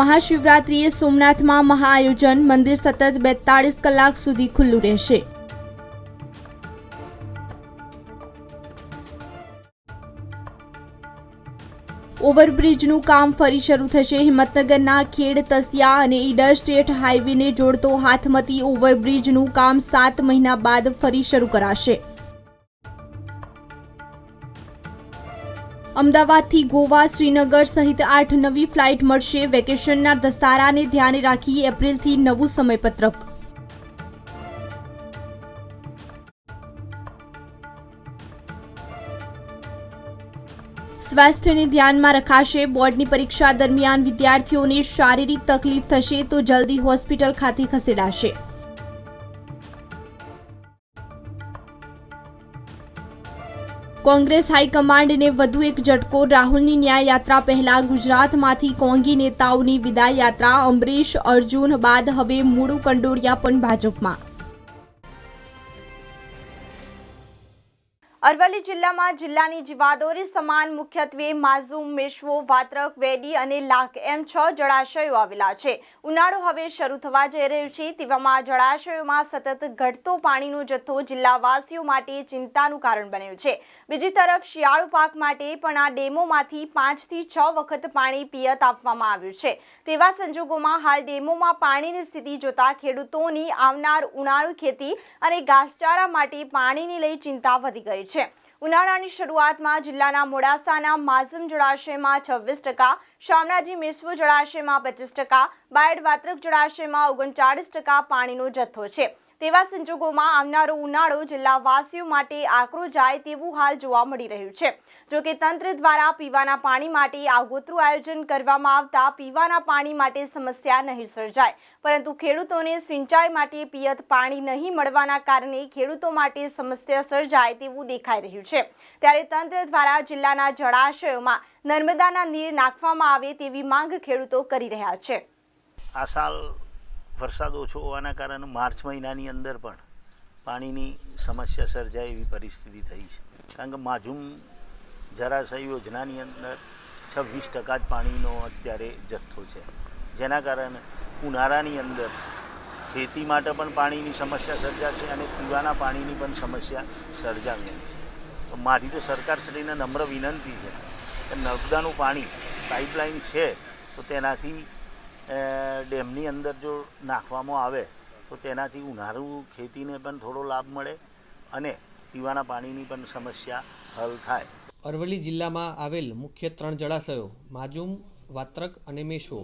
મહાશિવરાત્રિએ સોમનાથમાં મહાઆયોજન, મંદિર સતત બેતાળીસ કલાક સુધી ખુલ્લું રહેશે. ઓવરબ્રિજનું કામ ફરી શરૂ થશે. હિંમતનગરના ખેડ, તસિયા અને ઈડર સ્ટેટ હાઈવેને જોડતો હાથમતી ઓવરબ્રિજનું કામ સાત મહિના બાદ ફરી શરૂ કરાશે. અમદાવાદથી ગોવા, શ્રીનગર સહિત આઠ નવી ફ્લાઇટ મળશે. વેકેશનના દસ્તારાને ધ્યાને રાખી એપ્રિલથી નવું સમયપત્રક. સ્વાસ્થ્યને ધ્યાનમાં રખાશે. બોર્ડની પરીક્ષા દરમિયાન વિદ્યાર્થીઓને શારીરિક તકલીફ થશે તો જલ્દી હોસ્પિટલ ખાતે ખસેડાશે. કોંગ્રેસ હાઈકમાન્ડને વધુ એક ઝટકો, રાહુલની ન્યાય યાત્રા પહેલા ગુજરાતમાંથી કોંગી નેતાઓની વિદાય યાત્રા અમરીશ અર્જુન બાદ હવે મૂળુ કંડોળિયા પણ ભાજપમાં. અરવલ્લી જિલ્લામાં જિલ્લાની જીવાદોરી સમાન મુખ્યત્વે માઝુમ, મેશ્વો, વાત્રક, વેડી અને લાખ એમ છ જળાશયો આવેલા છે. ઉનાળો હવે શરૂ થવા જઈ રહ્યો છે. તેવામાં જળાશયોમાં સતત ઘટતો પાણીનો જથ્થો જિલ્લાવાસીઓ માટે ચિંતાનું કારણ બન્યું છે. બીજી તરફ શિયાળુ પાક માટે પણ આ ડેમોમાંથી પાંચથી છ વખત પાણી પિયત આપવામાં આવ્યું છે. તેવા સંજોગોમાં હાલ ડેમોમાં પાણીની સ્થિતિ જોતા ખેડૂતોની આવનાર ઉનાળુ ખેતી અને ઘાસચારા માટે પાણીની લઈ ચિંતા વધી ગઈ છે. ઉનાળાની શરૂઆતમાં જિલ્લાના મોડાસાના માઝમ જળાશયમાં છવ્વીસ ટકા, શામળાજી મેશ્વો જળાશયમાં પચીસ ટકા, બાયડ વાત્રક જળાશયમાં ઓગણચાળીસ ટકા પાણીનો જથ્થો છે. તેવા સંજોગોમાં આવનારો ઉનાળો જિલ્લાવાસીઓ માટે આકરો જાય તેવું હાલ જોવા મળી રહ્યું છે. જો કે તંત્ર દ્વારા પીવાના પાણી માટે આગોતરું આયોજન કરવામાં આવતા પીવાના પાણી માટે સમસ્યા નહીં સર્જાય. પરંતુ ખેડૂતોને સિંચાઈ માટે પિયત પાણી નહીં મળવાના કારણે ખેડૂતો માટે સમસ્યા સર્જાય તેવું દેખાઈ રહ્યું છે. ત્યારે તંત્ર દ્વારા જિલ્લાના જળાશયોમાં નર્મદાના નીર નાખવામાં આવે તેવી માંગ ખેડૂતો કરી રહ્યા છે. આ સાલ વરસાદ ઓછો હોવાના કારણે માર્ચ મહિનાની અંદર પણ પાણીની સમસ્યા સર્જાય એવી પરિસ્થિતિ થઈ છે. કારણ કે માઝુમ જરાશય યોજનાની અંદર છવ્વીસ ટકા જ પાણીનો અત્યારે જથ્થો છે. જેના કારણે ઉનાળાની અંદર ખેતી માટે પણ પાણીની સમસ્યા સર્જાશે અને પીવાના પાણીની પણ સમસ્યા સર્જાવાની છે. મારી તો સરકારશ્રીને નમ્ર વિનંતી છે કે નર્મદાનું પાણી પાઇપલાઇન છે, તો તેનાથી ડેમની અંદર જો નાખવામાં આવે, તો તેનાથી ઉનાળુ ખેતીને પણ થોડો લાભ મળે અને પીવાના પાણીની પણ સમસ્યા હલ થાય. અરવલ્લી જિલ્લામાં આવેલ મુખ્ય ત્રણ જળાશયો, માજુમ, વાત્રક અને મેશો,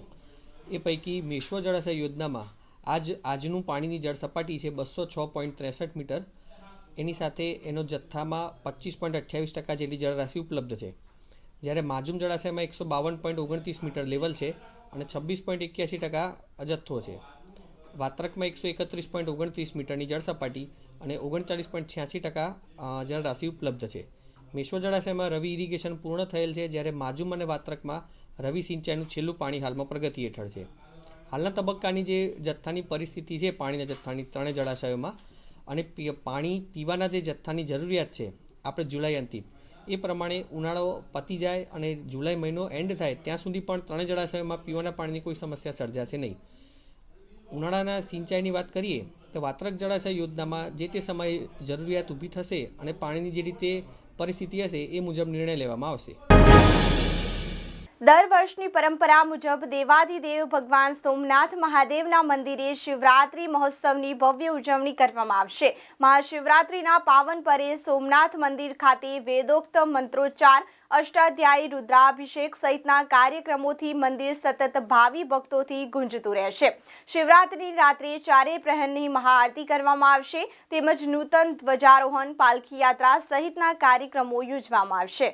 એ પૈકી મેશ્વો જળાશય યોજનામાં આજ આજનું પાણીની જળ સપાટી છે બસો છ પોઈન્ટ ત્રેસઠ મીટર. એની સાથે એનો જથ્થામાં પચીસ પોઈન્ટ અઠ્યાવીસ ટકા જેટલી જળરાશિ ઉપલબ્ધ છે. જ્યારે માજુમ જળાશયમાં એકસો બાવન પોઈન્ટ ઓગણત્રીસ મીટર લેવલ છે અને છવ્વીસ પોઈન્ટ એક્યાસી ટકા અજથ્થો છે. વાત્રકમાં એકસો એકત્રીસ પોઈન્ટ ઓગણત્રીસ મીટરની જળ સપાટી અને ઓગણચાલીસ પોઈન્ટ છ્યાસી ટકા જળરાશિ ઉપલબ્ધ છે. મેશ્વો જળાશયમાં રવિ ઇરિગેશન પૂર્ણ થયેલ છે, જ્યારે માજુમ અને વાત્રકમાં રવિ સિંચાઈનું છેલ્લું પાણી હાલમાં પ્રગતિ હેઠળ છે. હાલના તબક્કાની જે જથ્થાની પરિસ્થિતિ છે, પાણીના જથ્થાની ત્રણેય જળાશયોમાં, અને પાણી પીવાના જે જથ્થાની જરૂરિયાત છે, આપણે જુલાઈ અંતિમ એ પ્રમાણે ઉનાળો પતી જાય અને જુલાઈ મહિનો એન્ડ થાય, ત્યાં સુધી પણ ત્રણેય જળાશયોમાં પીવાના પાણીની કોઈ સમસ્યા સર્જાશે નહીં. ઉનાળાના સિંચાઈની વાત કરીએ, તો વાત્રક જળાશય યોજનામાં જે તે સમયે જરૂરિયાત ઊભી થશે અને પાણીની જે રીતે પરિસ્થિતિ હશે, એ મુજબ નિર્ણય લેવામાં આવશે. દર વર્ષની પરંપરા મુજબ દેવાદિદેવ ભગવાન સોમનાથ મહાદેવના મંદિરે શિવરાત્રી મહોત્સવની ભવ્ય ઉજવણી કરવામાં આવશે. મહાશિવરાત્રીના પાવન પરે સોમનાથ મંદિર ખાતે વેદોક્ત મંત્રોચ્ચાર, અષ્ટાધ્યાયી રુદ્રાભિષેક સહિતના કાર્યક્રમોથી મંદિર સતત ભાવિ ભક્તોથી ગુંજતું રહેશે. શિવરાત્રી રાત્રે ચારે પ્રહરની મહાઆરતી કરવામાં આવશે. તેમજ નૂતન ધ્વજારોહણ, પાલખી યાત્રા સહિતના કાર્યક્રમો યોજવામાં આવશે.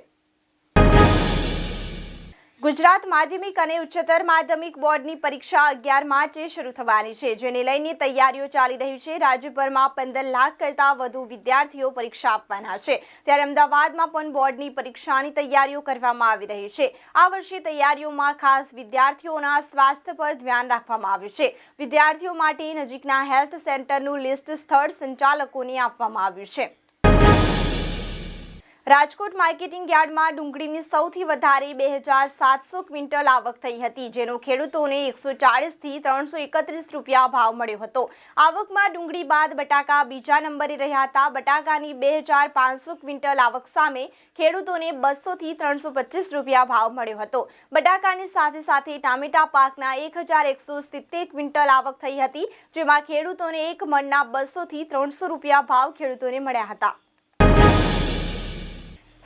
ગુજરાત માધ્યમિક અને ઉચ્ચતર માધ્યમિક બોર્ડની પરીક્ષા અગિયાર માર્ચે શરૂ થવાની છે, જેને લઈને તૈયારીઓ ચાલી રહી છે. રાજ્યભરમાં પંદર લાખ કરતાં વધુ વિદ્યાર્થીઓ પરીક્ષા આપવાના છે. ત્યારે અમદાવાદમાં પણ બોર્ડની પરીક્ષાની તૈયારીઓ કરવામાં આવી રહી છે. આ વર્ષે તૈયારીઓમાં ખાસ વિદ્યાર્થીઓના સ્વાસ્થ્ય પર ધ્યાન રાખવામાં આવ્યું છે. વિદ્યાર્થીઓ માટે નજીકના હેલ્થ સેન્ટરનું લિસ્ટ સ્થળ સંચાલકોને આપવામાં આવ્યું છે. રાજકોટ માર્કેટિંગ યાર્ડમાં ડુંગળીની સૌથી વધારે બે હજાર સાતસો ક્વિન્ટલ આવક થઈ હતી, જેનો ખેડૂતોને એકસો ચાળીસથી ત્રણસો એકત્રીસ રૂપિયા ભાવ મળ્યો હતો. આવકમાં ડુંગળી બાદ બટાકા બીજા નંબરે રહ્યા હતા. બટાકાની બે હજાર પાંચસો ક્વિન્ટલ આવક સામે ખેડૂતોને બસોથી ત્રણસો પચીસ રૂપિયા ભાવ મળ્યો હતો. બટાકાની સાથે સાથે ટામેટા પાકના એક હજાર એકસો સિત્તેર ક્વિન્ટલ આવક થઈ હતી, જેમાં ખેડૂતોને એક મણના બસોથી ત્રણસો રૂપિયા ભાવ ખેડૂતોને મળ્યા હતા.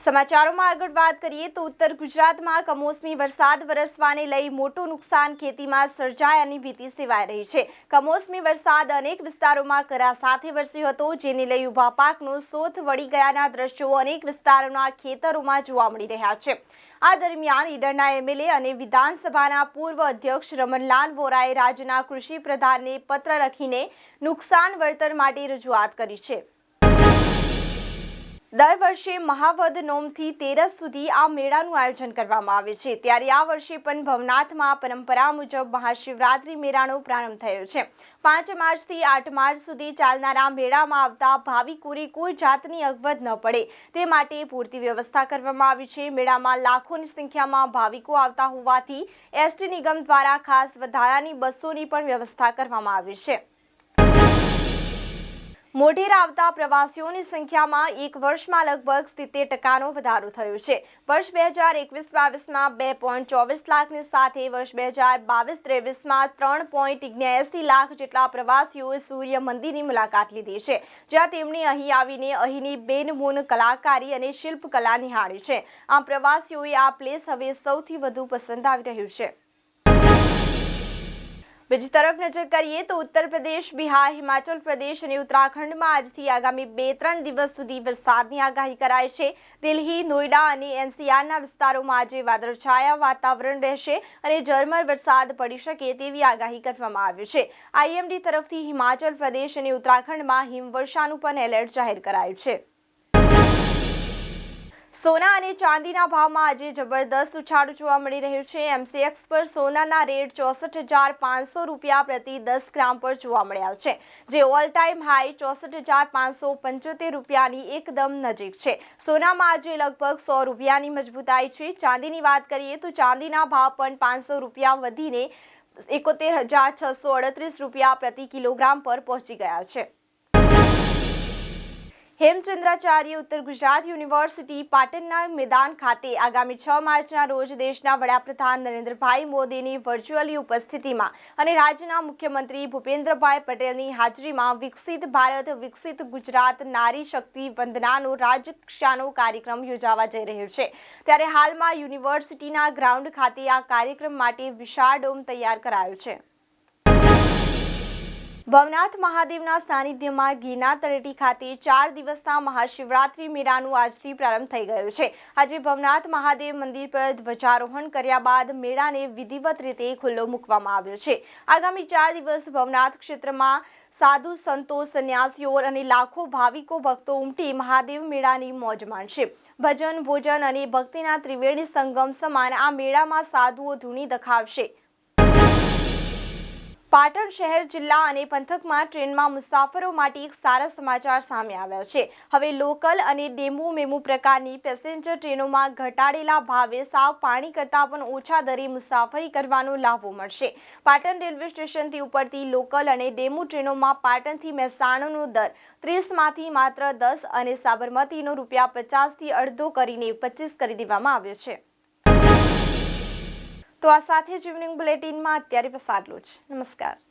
સમાચારોમાં આગળ વાત કરીએ તો ઉત્તર ગુજરાતમાં કમોસમી વરસાદ વરસવાને લઈ મોટું નુકસાન ખેતીમાં સર્જાયાની ભીતિ સેવાઈ રહી છે. કમોસમી વરસાદ અનેક વિસ્તારોમાં કરા સાથે વરસ્યો હતો, જેને લઈ ઊભા પાકનો સોથ વળી ગયાના દ્રશ્યો અનેક વિસ્તારોના ખેતરોમાં જોવા મળી રહ્યા છે. આ દરમિયાન ઈડરના એમએલએ અને વિધાનસભાના પૂર્વ અધ્યક્ષ રમણલાલ વોરાએ રાજ્યના કૃષિ પ્રધાનને પત્ર લખીને નુકસાન વળતર માટે રજૂઆત કરી છે. દર વર્ષે મહાવદ નોમથી તેરસ સુધી આ મેળાનું આયોજન કરવામાં આવે છે. ત્યારે આ વર્ષે પણ ભવનાથમાં પરંપરા મુજબ મહાશિવરાત્રિ મેળાનો પ્રારંભ થયો છે. પાંચ માર્ચથી આઠ માર્ચ સુધી ચાલનારા મેળામાં આવતા ભાવિકોને કોઈ જાતની અગવડ ન પડે. તે માટે પૂરતી વ્યવસ્થા કરવામાં આવી છે. મેળામાં લાખોની સંખ્યામાં ભાવિકો આવતા હોવાથી એસટી નિગમ દ્વારા ખાસ વધારાની બસોની પણ વ્યવસ્થા કરવામાં આવી છે. મોઢેરા આવતા પ્રવાસીઓની સંખ્યામાં એક વર્ષમાં લગભગ સિત્તેર ટકાનો વધારો થયો છે. વર્ષ બે હજાર એકવીસ બાવીસમાં બે પોઈન્ટ ચોવીસ લાખની સાથે વર્ષ બે હજાર બાવીસ ત્રેવીસમાં ત્રણ પોઈન્ટ ઓગણએંસી લાખ જેટલા પ્રવાસીઓએ સૂર્ય મંદિરની મુલાકાત લીધી છે. જ્યાં તેમણે અહીં આવીને અહીંની બેનમૂન કલાકારી અને શિલ્પકલા નિહાળી છે. આમ પ્રવાસીઓએ આ પ્લેસ હવે સૌથી વધુ પસંદ આવી રહ્યું છે. બીજી તરફ નજર કરીએ તો ઉત્તર પ્રદેશ, બિહાર, હિમાચલ પ્રદેશ અને ઉત્તરાખંડમાં આજથી આગામી બે ત્રણ દિવસ સુધી વરસાદની આગાહી કરાય છે. દિલ્હી, નોઈડા અને એનસીઆરના વિસ્તારોમાં આજે વાદળછાયા વાતાવરણ રહેશે અને ઝરમર વરસાદ પડી શકે તેવી આગાહી કરવામાં આવી છે. આઈએમડી તરફથી હિમાચલ પ્રદેશ અને ઉત્તરાખંડમાં હિમવર્ષાનું પણ એલર્ટ જાહેર કરાયું છે. સોના અને ચાંદીના ભાવમાં આજે જબરદસ્ત ઉછાળો જોવા મળી રહ્યો છે. એમસીએક્સ પર સોનાના રેટ ચોસઠ હજાર પાંચસો રૂપિયા પ્રતિ દસ ગ્રામ પર જોવા મળ્યા છે. જે ઓલ ટાઈમ હાઈ ચોસઠ હજાર પાંચસો પંચોતેર રૂપિયાની એકદમ નજીક છે. સોનામાં આજે લગભગ સો રૂપિયાની મજબૂતાઈ છે. ચાંદીની વાત કરીએ તો ચાંદીના ભાવ પણ પાંચસો રૂપિયા વધીને એકોતેર હજાર છસો અડત્રીસ રૂપિયા પ્રતિ કિલોગ્રામ પર પહોંચી ગયા છે. હેમચંદ્રાચાર્ય ઉત્તર ગુજરાત યુનિવર્સિટી પાટણના મેદાન ખાતે આગામી છ માર્ચના રોજ દેશના વડાપ્રધાન નરેન્દ્રભાઈ મોદીની વર્ચ્યુઅલી ઉપસ્થિતિમાં અને રાજ્યના મુખ્યમંત્રી ભૂપેન્દ્રભાઈ પટેલની હાજરીમાં વિકસિત ભારત, વિકસિત ગુજરાત, નારી શક્તિ વંદનાનો રાજ્યકક્ષાનો કાર્યક્રમ યોજાવા જઈ રહ્યો છે. ત્યારે હાલમાં યુનિવર્સિટીના ગ્રાઉન્ડ ખાતે આ કાર્યક્રમ માટે વિશાળ ડોમ તૈયાર કરાયો છે. ભવનાથ મહાદેવના સાનિધ્યમાં ગીરના તળેટી ખાતે ચાર દિવસના મહાશિવરાત્રિ મેળાનું આજથી પ્રારંભ થઈ ગયો છે. આજે ભવનાથ મહાદેવ મંદિર પર ધ્વજારોહણ કર્યા બાદ મેળાને વિધિવત રીતે ખુલ્લો મૂકવામાં આવ્યો છે. આગામી ચાર દિવસ ભવનાથ ક્ષેત્રમાં સાધુ, સંતો, સંન્યાસીઓ અને લાખો ભાવિકો ભક્તો ઉમટી મહાદેવ મેળાની મોજ માણશે. ભજન, ભોજન અને ભક્તિના ત્રિવેણી સંગમ સમાન આ મેળામાં સાધુઓ ધૂણી દખાવશે. પાટણ શહેર, જિલ્લા અને પંથકમાં ટ્રેનમાં મુસાફરો માટે એક સારા સમાચાર સામે આવ્યા છે. હવે લોકલ અને ડેમુ મેમુ પ્રકારની પેસેન્જર ટ્રેનોમાં ઘટાડેલા ભાવે સાવ પાણી કરતાં પણ ઓછા દરે મુસાફરી કરવાનો લાભો મળશે. પાટણ રેલવે સ્ટેશનથી ઉપરથી લોકલ અને ડેમુ ટ્રેનોમાં પાટણથી મહેસાણાનો દર ત્રીસમાંથી માત્ર દસ અને સાબરમતીનો રૂપિયા પચાસથી અડધો કરીને પચીસ કરી દેવામાં આવ્યો છે. તો આ સાથે જ ઇવનિંગ બુલેટિનમાં અત્યારે બસ આટલું જ નમસ્કાર.